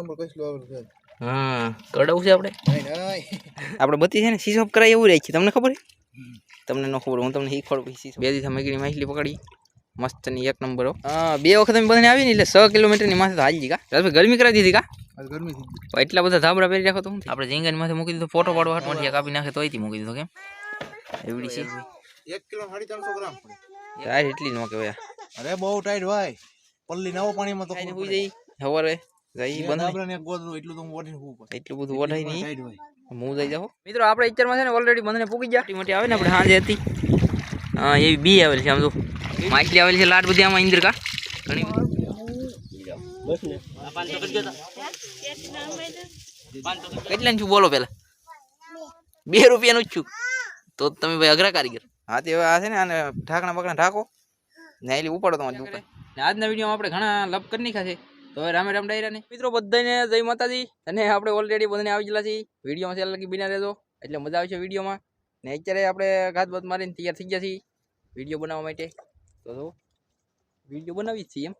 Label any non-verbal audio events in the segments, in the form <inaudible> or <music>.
Number કઈસલો આવેલું છે. હા. કડાવું છે આપણે? આપણે બધી છે ને સીસોપ કરાય એવું રહે છે. તમને ખબર છે? તમને ન ખબર હું તમને શીખવાડું પછી બે દિવસ મેગડી માછલી પકડી. મસ્તની એક નંબર હો. હા. બે વખત અમે બધાને આવી ને એટલે સો કિલોમીટરની માથે તો હાલી કા? રાજભાઈ ગરમી કરાવી દીધી કા? ગરમી થઈ એટલા બધા ધાબળા પહેરી રાખો તો હું આપણે ઝીંગાની માથે મૂકી દીધો ફોટો પાડવા હાટ માટે કાપી નાખે તોયથી મૂકી દીધો કેમ? એવડી છે. એક કિલો સાડી ત્રણસો ગ્રામ ટાયર એટલી ન કહેવાય. અરે બહુ ટાઈટ ભાઈ પલ્લી નવો પાણીમાં તો સવારે જઈ બંધ દાબરાને એક એટલું તો હું હું એટલું બધું વઢાય નહીં. હું જઈ જાઉં. મિત્રો આપણે ઈચ્છામાં છે ને ઓલરેડી બંધને પૂગી ગયા. મોટી આવે ને આપણે સાંજે હતી. હા એવી બી આવેલી છે આમ તો. માછલી આવેલી છે લાટ બધી આમાં ઇન્દ્રકા. ઘણી બધી. કેટલા છું બોલો પેલા? બે રૂપિયાનું જ છું. તો તમે ભાઈ અઘરા કારીગર. હા તે આ છે ને આને ઢાંકણા બકણા ઢાંકો. ને એલી ઉપાડો તમારી દુકાન. આજના વિડીયોમાં આપણે ઘણા લપ કરી નાખ્યા છે. તો હવે રામે રામ ડાયરા ને મિત્રો બધાને જય માતાજી. અને આપણે ઓલરેડી બધાને આવી ગયેલા છીએ. વિડીયોમાં સેલ લગી બિના રહેજો. એટલે મજા આવશે વિડીયોમાં. ને અત્યારે આપણે ઘાત બાત મારીને તૈયાર થઈ ગયા છીએ વીડિયો બનાવવા માટે. તો જો વીડિયો બનાવી જ છીએ એમ.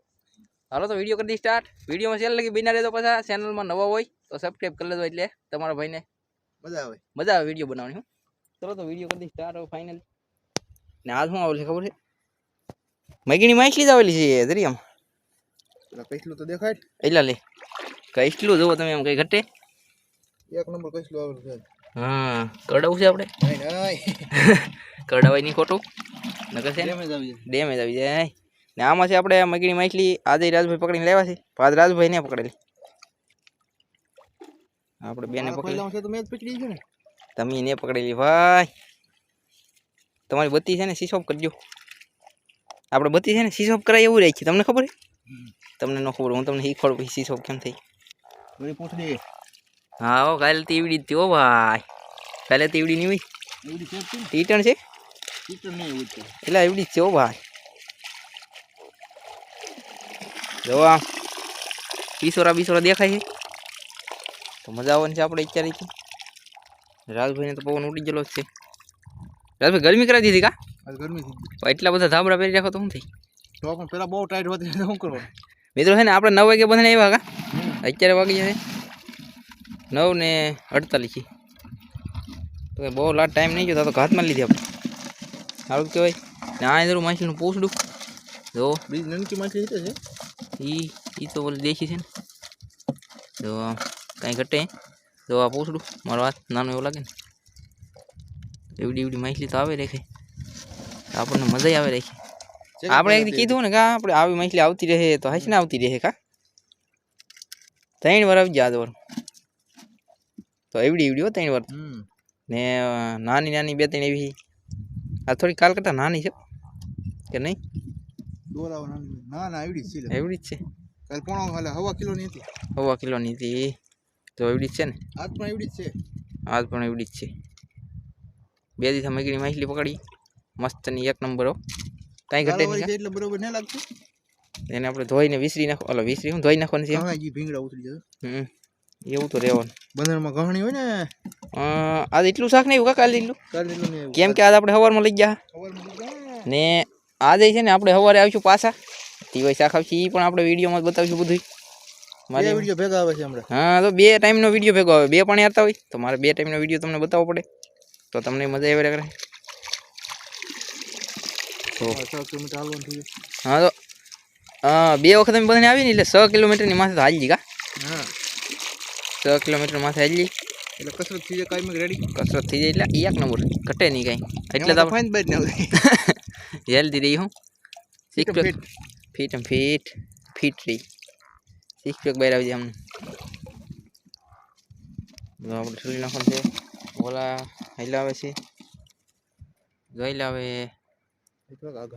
હાલો તો વીડિયો કરી દઈ સ્ટાર્ટ વિડીયોમાં સેલ લગી બિના રહેજો પાછા. ચેનલમાં નવા હોય તો સબસ્ક્રાઈબ કરી લેજો એટલે તમારા ભાઈને મજા આવે. મજા આવે વીડિયો બનાવવાની હું. ચલો તો વીડિયો કરી દઈ સ્ટાર્ટ ફાઇનલ ને આજ શું આવેલી છે ખબર છે? મગીની માછલી જ આવેલી છે દરિયામાં કઈસલું તો દેખાય એટલે લે. કઈટલું જોવો તમે એમ કઈ ઘટે? એક નંબર કઈસલું આવેલું છે. હા કડાવું છે આપણે નહીં નહીં. <laughs> કડાવાય નહીં ખોટું? નકર છે ડેમેજ આવી જાય. ડેમેજ આવી જાય ને આમાં છે આપણે મગીની માછલી આજે રાજભાઈ પકડીને લેવા છે. આજ રાજભાઈ ને પકડેલી. આપણે બેને ને પકડી પહેલામાં તો મેં પકડી છે ને. તમે ને પકડેલી ભાઈ. તમારી બત્તી છે ને સીસોપ કરજો. આપણે બત્તી છે ને સીસોપ કરાય એવું રહે છે. તમને ખબર છે? તમને ન ખબર હું તમને શીખવાડું પછી શોખ કેમ થઈ. હા હો કાલે તીવડી જ હતી હો ભાઈ. કાલે તીવડી નહીં હોય? છે ટીટણ છે? નહીં એવું છે એટલે એવડી જ છે હો ભાઈ. જો આમ પીસોરા બીસોરા દેખાય છે. તો મજા આવવાની છે આપણે અત્યારે રાજભાઈને તો પવન ઉડી ગયેલો જ છે. રાજભાઈ ગરમી કરાવી દીધી કા? ગરમી એટલા બધા ધાબડા પહેરી રાખો તો શું થઈ? તો પણ પેલા બહુ ટાઈટ હોતી શું કરવાનું? મિત્રો છે ને આપણે નવ વાગે બધાને આવ્યા કા? અત્યારે વાગી જશે. નવ ને અડતાલીસ છે. તો એ બહુ લાટ ટાઈમ નહીં ગયો તો ઘાતમાં લીધી આપણે. સારું કહેવાય ને આ જરૂર માછલીનું પૂછડું. જો. બીજી નાનકી માછલી રીતે છે ઈ ઈ તો બોલી દેખી છે ને. જો કાંઈ ઘટે જો આ પૂછડું. મારો હાથ નાનો એવો લાગે ને. એવડી એવડી માછલી તો આવે રેખે. આપણને મજા આવે રેખે. આપણે એક દી કીધું ને કા આપણે આવી માછલી આવતી રહે તો હશે ને આવતી રહે કા ત્રણ વાર આવી જાય વાર તો એવડી એવડી હો ત્રણ વાર હમ ને અ, નાની નાની બે ત્રણ એવી આ થોડી કાલ કરતાં નાની છે કે નહીં દોરાવા નાની. ના ના એવડી જ છે લે. એવડી જ છે કાલ પોણો હાલે હવા કિલોની હતી હવા કિલોની હતી તો એવડી જ છે ને આજ પણ એવડી જ છે આજ પણ એવડી જ છે બે દિવસ મગીની માછલી પકડી મસ્તની એક નંબર હો કાંઈ ઘટે નહીં એટલે બરોબર ન લાગતું? એને આપણે ધોઈને વિસરી નાખો ઓલો વિસરી હું ધોઈ નાખવાની છે? હા જી ભીંગડા ઉતરી જશે. હમ એવું તો રહેવાનું. બંદરમાં ઘણી હોય ને? આજ એટલું શાક નહીં એટલું કાલે એટલું નહીં કેમ કે આજ આપણે સવારમાં લઈ ગયા. ને આજે છે ને આપણે સવારે આવીશું પાછા. ટીવાય શાક આવશે એ પણ આપણે વિડીયોમાં જ બતાવીશું બધું મારે વીડિયો ભેગો આવે છે હમણાં. હા તો બે ટાઈમનો વીડિયો ભેગો આવે. બે પણ આવતા હોય તો મારે બે ટાઈમનો વીડિયો તમને બતાવવો પડે. તો તમને મજા આવે કરે હા, તો હા બે વખત અમે બધાને આવી ને એટલે છ કિલોમીટરની માથે હાલી કા? હા. છ કિલોમીટર માથે હાલી એટલે કસરત થઈ જાય કાંઈ રેડી કસરત થઈ જાય એટલે એક નંબર ઘટે નહીં કાંઈ. એટલે તો ફાઇન બેટ નહીં આવે હેલ્ધી રહી હું. સિક્સ પેક ફિટ એમ ફિટ ફિટ રહી. સિક્સ પેક બહાર આવી જાય અમને. આપણે છોડી નાખવાનું છે. ઓલા હલાવે છે. જોઈ લાવે. થોડાક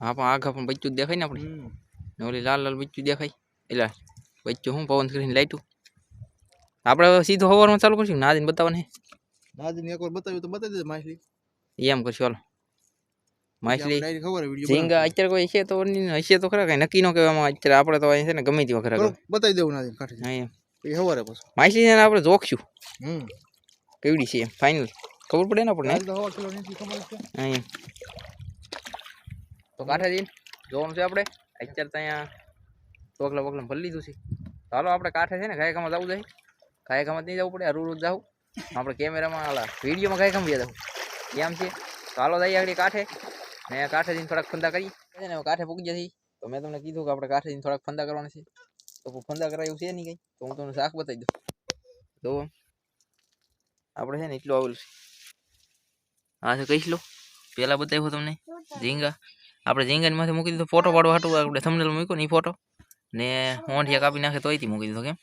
હા પણ આઘા પણ બચ્ચું દેખાય ને આપણે. ઓલી લાલ લાલ બચ્ચું દેખાય. એટલે બચ્ચું હું પવન કરીને લાઈટું. આપણે સીધો હવારમાં ચાલુ કરશું? નાદીને બતાવવાનું નાદીને એકવાર બતાવ્યું તો બતાવી દે માછલી. એમ કરશું હાલો. માછલી ઝીંગા અત્યારે કોઈ હશે તો હશે તો ખરા કઈ નક્કી ન કહેવામાં અત્યારે આપણે તો અહીં છે ને ગમે તેવા ખરા બતાવી દેવું નાદીને કાઢી એમ. પછી. માછલી છે ને આપણે જોખશું. હમ. કેવડી છે ફાઇનલ. ખબર પડે ને આપણને? તો હવા કિલો નથી ખબર છે હા એમ તો કાંઠે જઈને જોવાનું છે આપણે. અત્યારે તો અહીંયા ચોકલા બોકલા ભરી લીધું છે. ચાલો આપણે કાંઠે છે ને ગાયકામાં જવું જાય ગાયકામાં જ નહીં જવું પડે રૂ રૂ જવું આપણે કેમેરામાં, આલા, વિડીયોમાં ગાયકામાં બી જવું એમ છે? ચાલો જઈએ આગળ કાંઠે. ને કાંઠે જઈને થોડાક ફંદા કરીએ. છે ને, હવે કાંઠે પૂગી જશે. તો મેં તમને કીધું કે આપણે કાંઠે જઈને થોડાક ફંદા કરવાના છે. તો ફંદા કરાય એવું છે નહીં કંઈ? તો હું તમને શાક બતાવી દઉં. તો આપણે છે ને, એટલું આવેલું છે. હા છે કહીશ લો? પહેલાં બતાવ્યું તમને? ઝીંગા. આપણે ઝીંગાની માથે મૂકી દીધો ફોટો પાડવા હતું આપણે થમનેલ મૂક્યો ને એ ફોટો ને હોંઠિયા કાપી નાખે તોયથી મૂકી દીધો કેમ?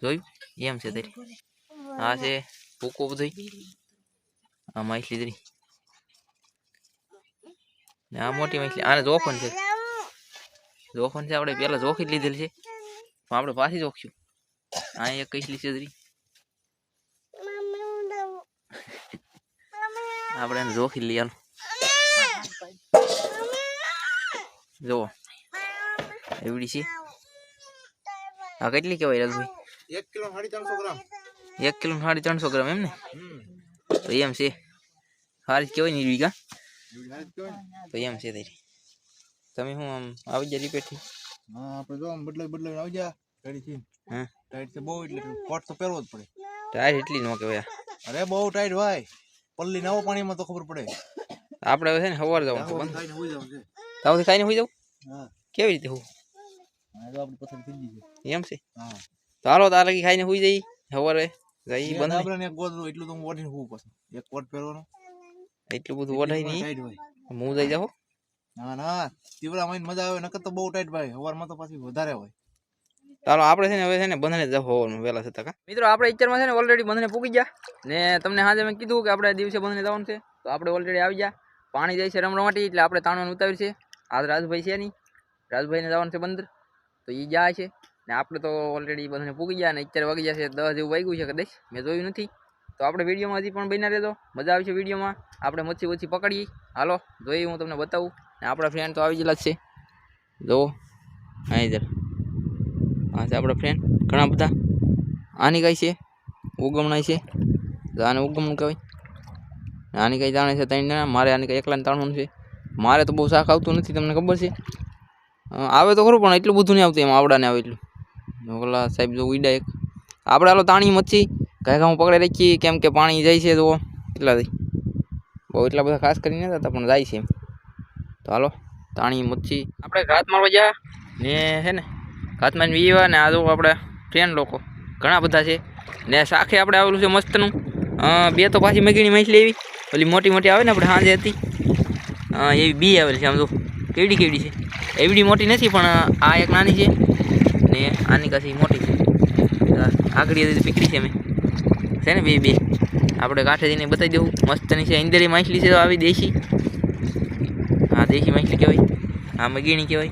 જોયું? એમ છે તે. આ છે ભૂકો બધું. આ માછલી દરી ને આ મોટી માછલી. આને જોખન છે. જોખન છે આપણે પહેલાં જોખી જ લીધેલ છે. પણ આપણે પાછી જોખ્યું. આ એક કૈસલી છે દરી આપણે એને જોખી લઈ આલો. જુઓ એવડી છે. આ કેટલી કહેવાય રાજભાઈ એક કિલો સાડી ત્રણસો ગ્રામ. એક કિલો સાડી ત્રણસો ગ્રામ એમ ને હમ. તો એમ છે. સારી જ કહેવાય ને ઈ વીઘા. એવડી સારી જ કહેવાય ને. તો એમ છે તારી. તમે શું આમ આવી જાય રિપેટથી? હા આપણે જો આમ બદલાવી બદલાવી આવી જા ટાઈટ છે. હા. ટાઈટ છે બહુ એટલે કોટ તો પહેરવો જ પડે. ટાયર એટલી ન કહેવાય. અરે બહુ ટાઈટ ભાઈ. પલ્લી નવો પાણીમાં તો ખબર પડે. આપણે હવે છે ને સવાર જવાનું છે બંધ. ખાઈને હોઈ જવું છે. તાવથી ખાઈને હોઈ જાવ હા. કેવી રીતે હું હા તો આપણી પસંદ થઈ ગઈ એમ છે? હા. તો હાલો તાર લગી ખાઈને હોઈ જઈ. સવારે જઈ બંધ આપણે એક ગોદડું એટલું તો હું ઓઢીને હોવું પછી. એક કોટ પહેરવાનો. એટલું બધું વઢાય નહીં. હું જઈ જાઉં ના ના. તીવરા માં મજા આવે નકર તો બહુ ટાઈટ ભાઈ. સવારમાં તો પાછી વધારે હોય. ચાલો આપણે છે ને હવે છે ને બંધને જ હોવાનું વહેલા થતા કા? મિત્રો આપણે ઈચ્છરમાં છે ને ઓલરેડી બંધને પૂગી ગયા. ને તમને હાજર મેં કીધું કે આપણે દિવસે બંધને જવાનું છે. તો આપણે ઓલરેડી આવી ગયા. પાણી જાય છે રમરમાટી એટલે આપણે તાણવાનું ઉતાવ્યું છે આજ રાજભાઈ છે નહીં. રાજભાઈને જવાનું છે બંદર. તો એ જાય છે. ને આપણે તો ઓલરેડી બધાને પૂગી ગયા ને અત્યારે વાગી જશે દસ જેવું વાગ્યું છે કદાચ. મેં જોયું નથી. તો આપણે વિડીયોમાં હજી પણ બન્યા રહેતો મજા આવી છે વિડીયોમાં. આપણે મચ્છી ઓછી પકડીએ. હાલો જોઈએ હું તમને બતાવું. ને આપણા ફ્રેન્ડ તો આવી જ છે. જુઓ હા ઇધર આ છે આપણા ફ્રેન્ડ ઘણા બધા. આની કઈ છે? ઉગમણાય છે. આને ઉગમણ કહેવાય. આની કઈ જાણે છે ત્રણ જણા. મારે આની કઈ એકલાને તાણવાનું છે. મારે તો બહુ શાક આવતું નથી, તમને ખબર છે? આવે તો ખરું, પણ એટલું બધું નહીં આવતું એમ, આવડાને આવે એટલું. ઓલા સાહેબ જો ઉડા આપણે હાલો તાણી મચ્છી ઘાય હું પકડી રાખીએ, કેમ કે પાણી જાય છે તો એટલાથી બહુ એટલા બધા ખાસ કરીને હતા, પણ જાય છે એમ. તો હાલો, તાણી મચ્છી. આપણે ઘાત મારવા ગયા, ને હે ને ઘાતમાં વીવા ને આ જો આપણે ફ્રેન્ડ લોકો, ઘણા બધા છે. ને શાખે આપણે આવેલું છે મસ્તનું. બે તો પાછી મગીની માછલી એવી ઓલી મોટી મોટી આવે ને આપણે સાંજે હતી. એવી બી આવેલી છે, આમ જો કેવડી કેવડી છે. એવડી મોટી નથી, પણ આ એક નાની છે ને આની કાશી મોટી છે. આગળ પીકડી છે મેં છે ને બે બે. આપણે કાંઠે જઈને બતાવી દઉં મસ્તની છે ઇન્દરી માછલી છે, તો આવી દેશી. હા, દેશી માછલી કહેવાય. હા મગીણી કહેવાય.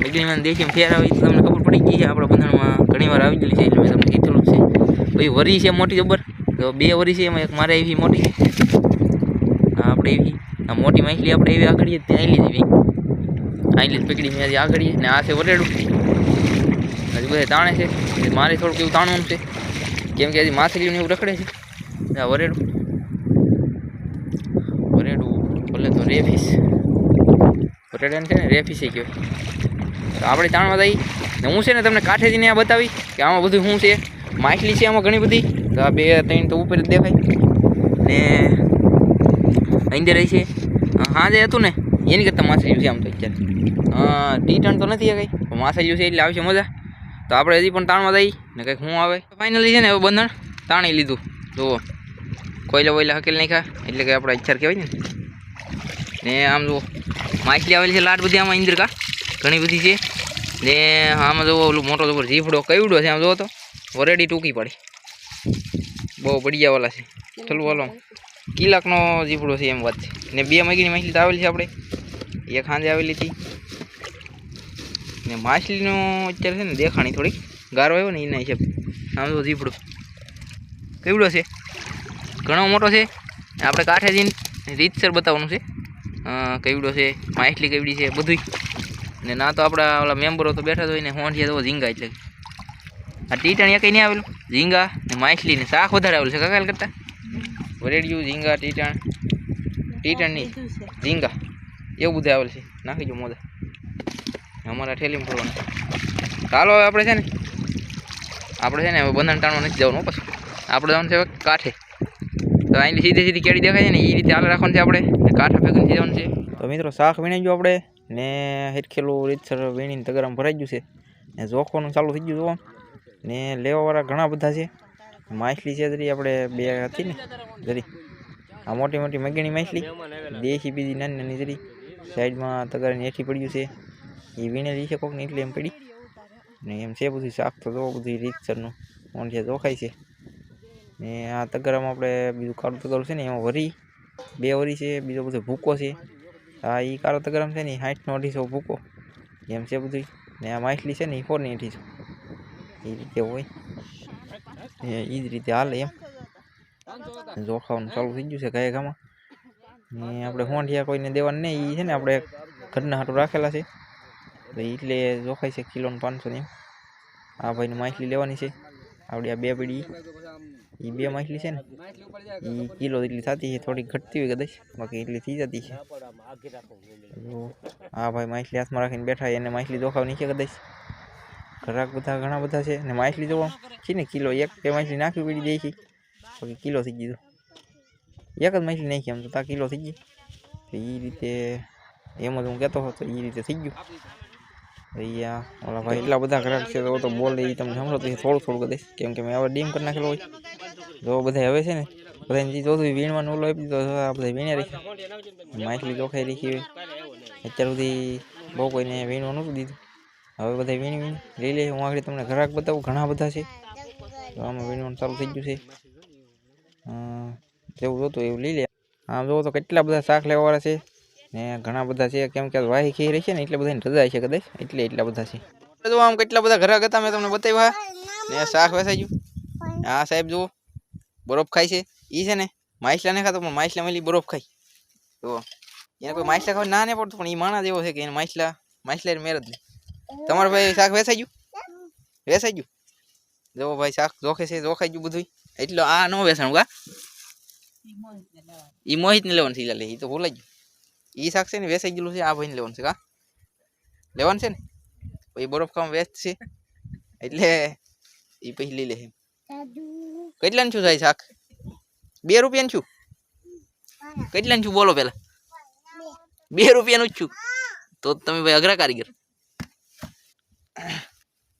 મગીણીમાં દેશીમાં ફેર આવી તો તમને ખબર પડી ગઈ છે. આપણા બંધણમાં ઘણી વાર આવી ગયેલી છે, એટલે તમને કીધેલું છે. ભાઈ વરી છે મોટી જબર તો બે વરી છે, એમાં એક મારે એવી મોટી છે. આપણે એવી આ મોટી માછલી આપણે એવી આગળીએ ત્યાં એવી. આવેલી જ પકડી મેં હજી આગળ ને આ છે વરેડું હજી બધા તાણે છે. મારે થોડુંક એવું તાણવાનું છે. કેમ કે હજી માછલીઓને એવું રખડે છે. આ વરેડું વરેડું ભલે તો રેફીસ. વરેડાને છે ને રેફીસે કહેવાય. તો આપણે તાણવા જઈ ને હું છે ને તમને કાંઠે જઈને આ બતાવી કે આમાં બધું શું છે. માછલી છે આમાં ઘણી બધી. તો આ બે, ત્રણ તો ઉપર જ દેખાય. ને અંદર રહી છે. હા જે હતું ને, એની કરતાં માછલી છે આમ તો અત્યારે. રિટર્ન તો નથી કંઈ પણ માછલી છે એટલે આવશે મજા. તો આપણે હજી પણ તાણવા જઈ ને કંઈક શું આવે. ફાઇનલી છે ને, હવે બંધણ તાણી લીધું. જુઓ, કોયલા વોયલા હકેલ નાખ્યા, એટલે કે આપણે અચ્છાર કહેવાય ને. ને આમ જુઓ, માછલી આવેલી છે લાટ બધી આમાં ઇન્દ્રકા, ઘણી બધી છે. ને આમાં જુઓ, ઓલું મોટો જબર જીફડો કઈવડો છે આમ જુઓ તો, વરેડી ટૂંકી પડી. બહુ બઢિયા વાલા છે. ચલો વાલો કિલાકનો જીફડો છે એમ વાત છે. ને બે મગીની માછલી તો આવેલી છે આપણે. એક સાંજે આવેલી હતી. ને માછલીનો અત્યારે છે ને દેખાણી થોડીક. ગારો આવ્યો ને એના હિસાબ. આમ તો કેવડો છે? ઘણો મોટો છે? આપણે કાંઠે જઈને રીતસર બતાવવાનું છે. કેવડો છે? માછલી કેવડી છે? બધુંય. ને ના તો આપણા ઓલા મેમ્બરો તો બેઠા જ હોય ને હોંઠિયા તો ઝીંગા એટલે. આ ટીટણ કંઈ નહીં આવેલું? ઝીંગા ને માછલી ને શાક વધારે આવેલું છે કાકાલ કરતાં? વરેડિયું ઝીંગા ટીટણ. ટીટણ નહીં ઝીંગા. એવું બધું આવેલ છે. નાખી જો મોદા અમારા ઠેલીમાં ફરવાના ચાલો હવે આપણે છે ને આપણે છે ને હવે બંધન ટાણવા નથી જવાનું હો પછી. આપણે જવાનું છે હવે કાંઠે. તો અહીંથી સીધી સીધી કેડી દેખાય છે ને એ રીતે હાલ રાખવાનું છે આપણે. કાંઠા ભેગું જવાનું છે. તો મિત્રો શાક વીણાઈ ગયું આપણે. ને હેરખેલું રીતસર વીણીને તગરામ ભરાઈ ગયું છે. ને જોખવાનું ચાલુ થઈ ગયું જોવા ને લેવાવાળા ઘણા બધા છે. માછલી છે જરી, આપણે બે હતી ને, જરી. આ મોટી મોટી મગીની માછલી. દેશી બીજી નાની નાની જરી. સાઈડમાં તગારાની હેઠી પડ્યું છે. એ વીણેલી છે કોક ને એટલે એમ પડી. ને એમ છે બધું શાક તો જો બધું રીતસરનું. મોંઠિયા જોખાય છે. ને આ તગારામાં આપણે બીજું કાળું તગારું છે ને, એમાં વરી. બે વરી છે, બીજો બધો ભૂકો છે. આ એ કાળો તગારામ છે ને સાઠનો અઢીસો ભૂકો. એમ છે બધું. ને આ માછલી છે ને એ ફોરની અઢીસો એ રીતે હોય. એ જ રીતે હાલે એમ. જોખાવાનું ચાલુ થઈ ગયું છે ગાય ગામાં ને આપણે હોંઠિયા કોઈને દેવાનું નહીં એ છે ને આપણે ઘરના હાટું રાખેલા છે. એટલે જોખાય છે કિલોનું પાંચસો ને એમ. આ ભાઈને માછલી લેવાની છે. આપણી આ બે પીડી. એ બે માછલી છે ને. એ કિલો એટલી થતી છે થોડી ઘટતી હોય કદાચ. બાકી એટલી થઈ જતી છે. આ ભાઈ માછલી હાથમાં રાખીને બેઠા એને માછલી જોખાવની છે કદાચ. ઘરાક બધા ઘણા બધા છે ને માછલી જોવા. છે ને કિલો? એક બે માછલી નાખવી પડી જાય છે. બાકી કિલો થઈ ગયું એક જ માછલી નાખી આમ તો તા કિલો થઈ ગઈ. તો એ રીતે એમ જ હું કહેતો હતો એ રીતે થઈ ગયું. અહીંયા ઓલા ભાઈ એટલા બધા ઘરાક છે, તો તો બોલે એ તમને સાંભળો તો થોડું થોડું કદાચ કેમ કે મેં હવે ડીમ કરી નાખેલો હોય. જો બધા હવે છે ને બધાને જે જોતું વીણવાનું ઓલો આપી દીધો તો આ બધા વીણ્યા રાખી માછલી ચોખાઈ રાખી અત્યાર સુધી બહુ કોઈને વીણવાનું નહોતું દીધું. હવે બધા વીણી વીણી. લઈ લે હું આગળ તમને ઘરાક બતાવું. ઘણા બધા છે. તો આમાં વીણવાનું ચાલુ થઈ ગયું છે. જેવું જોતું એવું લઈ લે. આમ જોવો તો કેટલા બધા શાક લેવાવાળા છે. ને ઘણા બધા છે. કેમ કે વાહી ખી રહી છે ને, એટલે બધાને રજા છે કદાચ. એટલે એટલા બધા છે. જો આમ કેટલા બધા ઘરાક હતા મેં તમને બતાવ્યા. ને શાક વેસાઈ ગયું. હા, સાહેબ, જુઓ. બરફ ખાય છે. એ છે ને, માછલા ને ખાતો પણ માછલા મળી બરફ ખાય. તો એને કોઈ માછલા ખાવા ના નહીં પડતું, પણ એ માણસ એવો છે કે એને માછલા માછલા મેરજ નહીં તમારે ભાઈ શાક વેસાઈ ગયું? વેસાઈ ગયું? જો ભાઈ શાક જોખે છે જોખાઈ ગયું બધું એટલે આ ન વેસાણું કા? ઈ મોહિત ને લેવાનું છે લે ઈ તો ભૂલાઈ ગયું. ઈ શાક છે ને વેસાઈ ગયેલું છે આ ભાઈને લેવાનું છે કા? લેવાનું છે ને? પછી બરફ ખાવા વેસ્ત છે એટલે ઈ પછી લઈ લે એમ. કેટલાનું છું થાય શાક? બે રૂપિયાનું છું કેટલાનું છું બોલો પેલા? બે રૂપિયાનું જ છું તો તમે ભાઈ અઘરા કારીગર.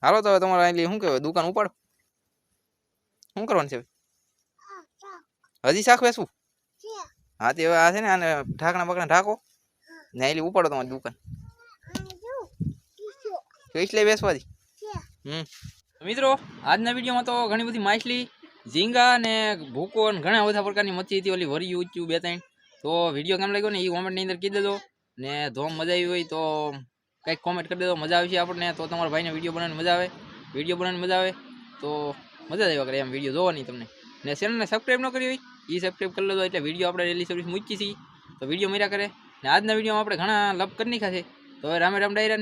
હાલો, તો હવે તમારે અહીં શું કહેવાય? દુકાન ઉપાડો. શું કરવાનું છે? હજી શાક વેચવું? હા, તે હવે આ છે ને, આને ઢાંકણા બકણા ઢાંકો. ને અહીં ઉપાડો તમારી દુકાન. એટલે બેસવાથી હમ. મિત્રો, આજના વિડીયોમાં તો ઘણી બધી માછલી, ઝીંગા ને ભૂકો અને ઘણા બધા પ્રકારની મચ્છી હતી, ઓલી વરી ઉચ્યું બે ત્રણ તો વીડિયો કેમ લાગ્યો ને, એ કોમેન્ટની અંદર કહી દેજો. ને ધોમ મજા આવી હોય તો કંઈક કોમેન્ટ કરી દેજો, મજા આવશે આપણને. તો તમારા ભાઈને વીડિયો બનાવવાની મજા આવે. વીડિયો બનાવવાની મજા આવે. તો મજા જ આવ્યા કરે એમ વીડિયો જોવાની તમને. ને ચેનલને સબસ્ક્રાઈબ ન કરી હોય એ સબસ્ક્રાઈબ કરી લેજો. એટલે વીડિયો આપણે ડેલી સર્વિસ મૂકી છીએ. તો વીડિયો મળ્યા કરે. ને આજના વિડીયોમાં આપણે ઘણા લપ કરી નાખ્યા છે. તો હવે રામે રામ ડાયરાને